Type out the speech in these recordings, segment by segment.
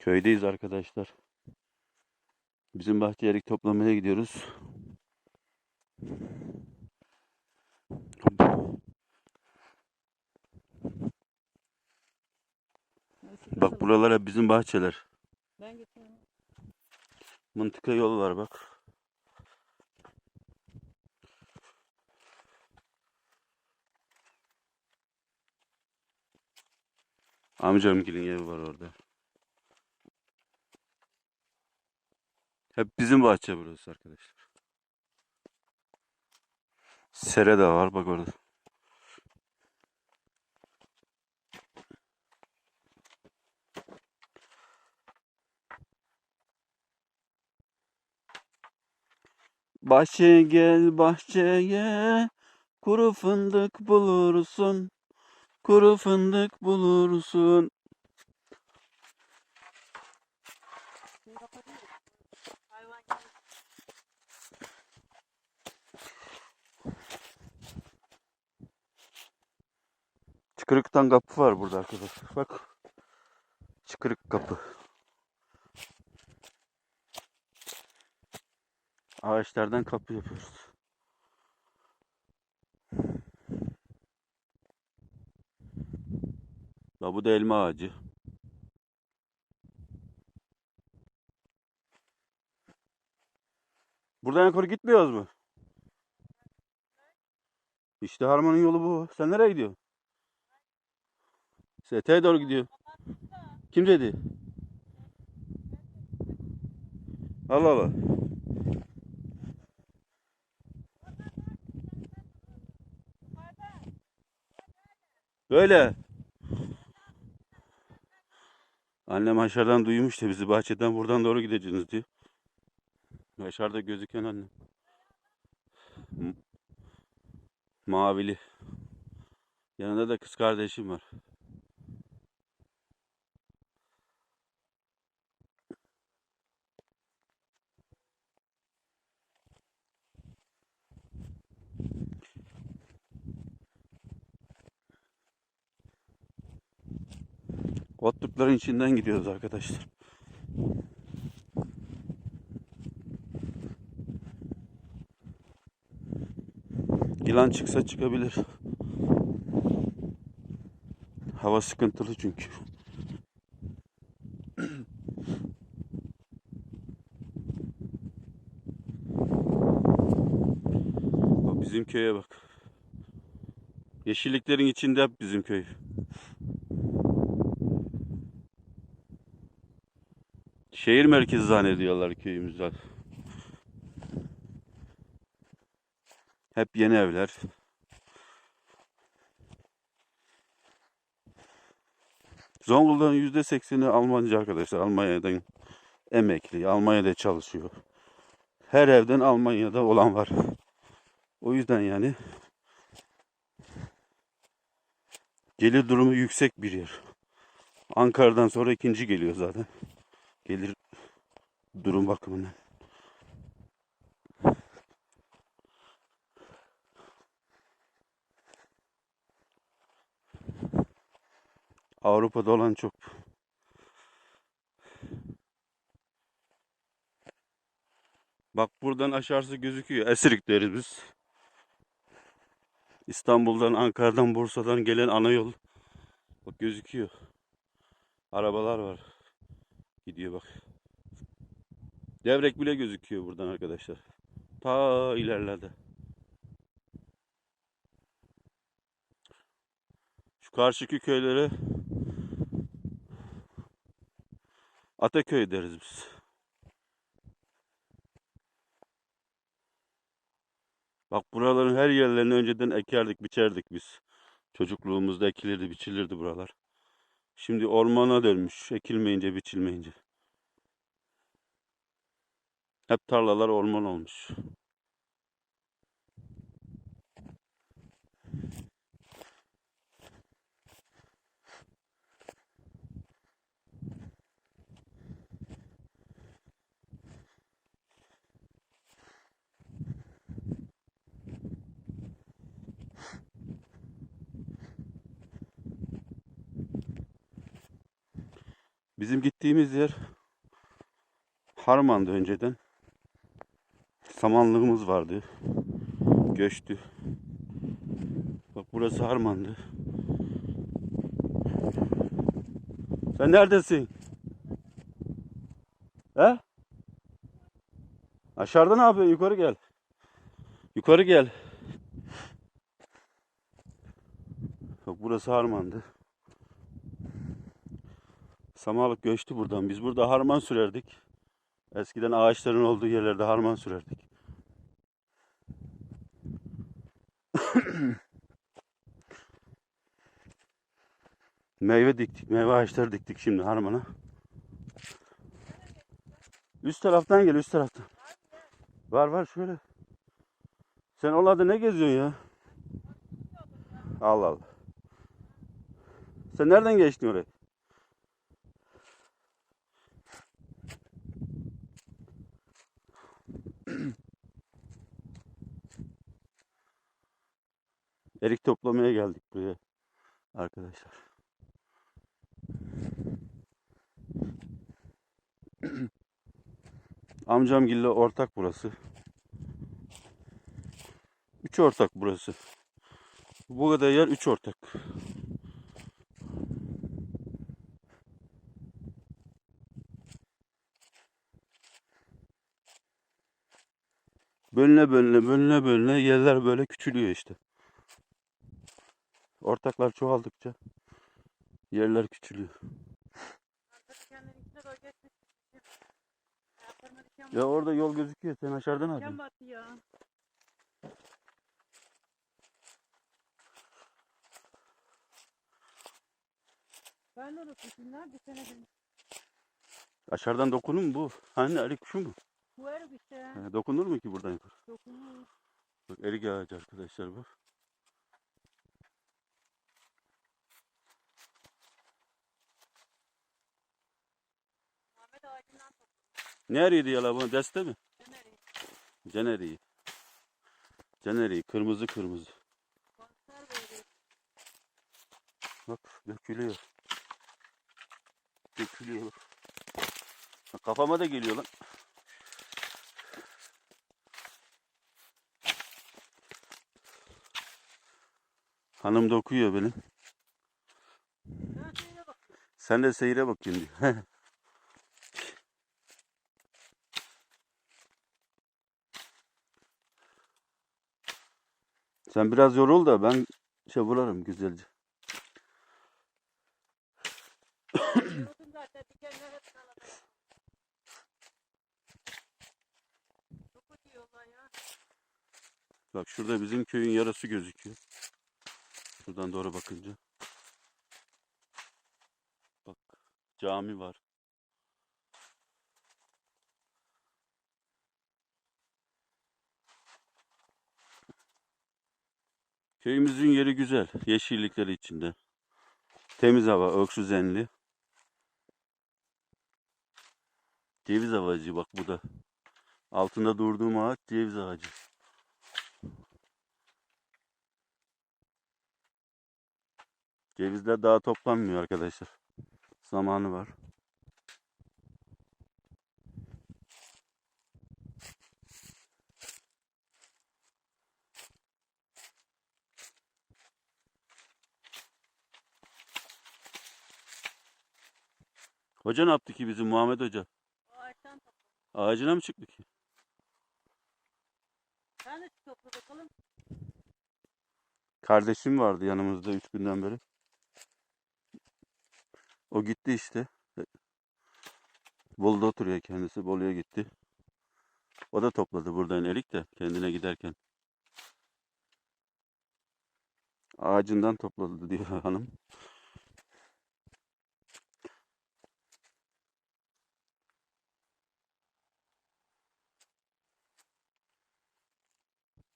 Köydeyiz arkadaşlar. Bizim bahçeye erik toplamaya gidiyoruz. Bak buralar hep bizim bahçeler. Ben getireyim. Mıntıka yol var bak. Amcamgilin evi var orada. Hep bizim bahçe burası arkadaşlar. Sere de var bak orada. Bahçeye gel bahçeye kuru fındık bulursun. Kuru fındık bulursun. Çıkırıktan kapı var burada arkadaşlar. Bak. Çıkırık kapı. Ağaçlardan kapı yapıyoruz. Ya bu da elma ağacı. Buradan yukarı gitmiyoruz mu? İşte harmanın yolu bu. Sen nereye gidiyorsun? ST'ye doğru gidiyor. Kim dedi? Allah Allah. Böyle. Annem aşağıdan duymuş da bizi bahçeden buradan doğru gideceğiz diyor. Aşağıda gözüken annem. Mavili. Yanında da kız kardeşim var. Otlukların içinden gidiyoruz arkadaşlar. Yılan çıksa çıkabilir. Hava sıkıntılı çünkü. Bizim köye bak. Yeşilliklerin içinde hep bizim köy. Şehir merkezi zannediyorlar köyümüzden. Hep yeni evler. Zonguldak'ın yüzde sekseni Almancı arkadaşlar. Almanya'dan emekli. Almanya'da çalışıyor. Her evden Almanya'da olan var. O yüzden yani gelir durumu yüksek bir yer. Ankara'dan sonra ikinci geliyor zaten. Gelir durum bakımından. Avrupa'da olan çok. Bak buradan aşağısı gözüküyor. Esirik deriz biz. İstanbul'dan, Ankara'dan, Bursa'dan gelen ana yol. Bak gözüküyor. Arabalar var. Gidiyor bak. Devrek bile gözüküyor buradan arkadaşlar. Ta ilerlerde. Şu karşıki köylere Ataköy deriz biz. Bak buraların her yerlerini önceden ekerdik, biçerdik biz. Çocukluğumuzda ekilirdi, biçilirdi buralar. Şimdi ormana dönmüş, ekilmeyince, biçilmeyince. Hep tarlalar orman olmuş. Bizim gittiğimiz yer Harman'dı önceden. Samanlığımız vardı. Göçtü. Bak burası Harman'dı. Sen neredesin? He? Aşağıda ne yapıyorsun? Yukarı gel. Yukarı gel. Bak burası Harman'dı. Samalık göçtü buradan. Biz burada harman sürerdik. Eskiden ağaçların olduğu yerlerde harman sürerdik. Meyve diktik, meyve ağaçları diktik şimdi harmana. Üst taraftan gel, üst taraftan. Var var şöyle. Sen oralarda ne geziyorsun ya? Allah Allah. Sen nereden geçtin oraya? Erik toplamaya geldik buraya arkadaşlar. Amcamgille ortak burası. Üç ortak burası. Bu kadar yer üç ortak. Bölüne bölüne bölüne bölüne yerler böyle küçülüyor işte. Ortaklar çoğaldıkça yerler küçülüyor. Ya orada yol gözüküyor. Sen aşağıdan battı ya. Ben de unutmuşum. Nerede senedim? Aşağıdan dokunur mu bu? Hani erik şu mu? Bu erik işte. He, dokunur mu ki buradan yukarı? Dokunur. Bak erik ağacı arkadaşlar bu. Muhammed ağacından topladım. Ne eriğiydi ya la bu? Deste mi? Ben eriği. Can eriği. Can eriği. Kırmızı kırmızı. Bak dökülüyor. Dökülüyor. Bak, Kafama da geliyor lan. Hanım da okuyor benim. Bak. Sen de seyre bakayım diyor. Sen biraz yorul da ben şey bularım güzelce. Bak şurada bizim köyün yarası gözüküyor. Şuradan doğru bakınca. Bak cami var. Köyümüzün yeri güzel. Yeşillikleri içinde. Temiz hava, oksijenli. Ceviz ağacı bak bu da. Altında durduğum ağaç ceviz ağacı. Cevizler daha toplanmıyor arkadaşlar. Zamanı var. Hoca ne yaptı ki bizim Muhammed Hoca? Ağaçtan topladım. Ağacına mı çıktı ki? Ben de topla bakalım. Kardeşim vardı yanımızda üç günden beri. O gitti işte. Bolu'da oturuyor kendisi. Bolu'ya gitti. O da topladı buradan erik de kendine giderken. Ağacından topladı diyor hanım.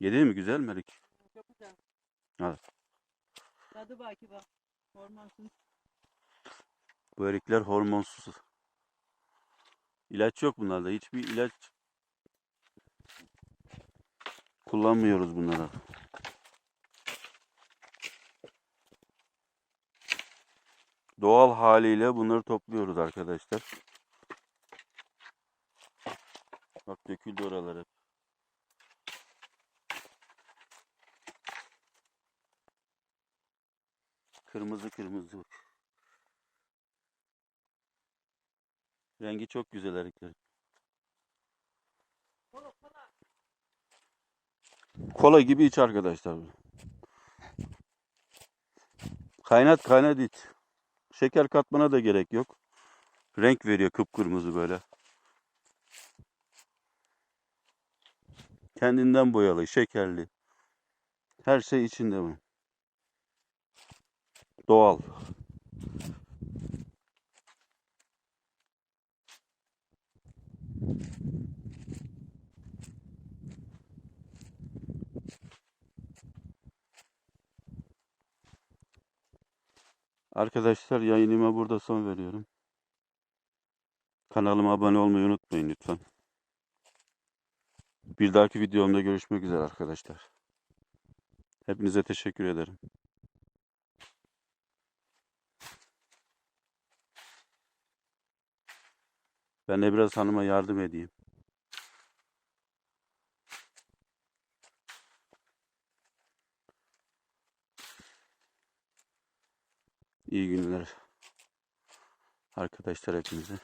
Yedi mi güzel mi erik? Çok güzel. Evet. Tadı belki bak. Hormonsuz. Bu erikler hormonsuz. İlaç yok bunlarda. Hiçbir ilaç kullanmıyoruz bunlara. Doğal haliyle bunları topluyoruz arkadaşlar. Bak döküldü oralar Kırmızı kırmızı bak. Rengi çok güzel eriklerin. Kola gibi iç arkadaşlar. Kaynat kaynat iç. Şeker katmana da gerek yok. Renk veriyor kıpkırmızı böyle. Kendinden boyalı, şekerli. Her şey içinde bu. Doğal. Arkadaşlar yayınıma burada son veriyorum. Kanalıma abone olmayı unutmayın lütfen. Bir dahaki videomda görüşmek üzere arkadaşlar. Hepinize teşekkür ederim. Ben de biraz hanıma yardım edeyim. İyi günler arkadaşlar hepinize.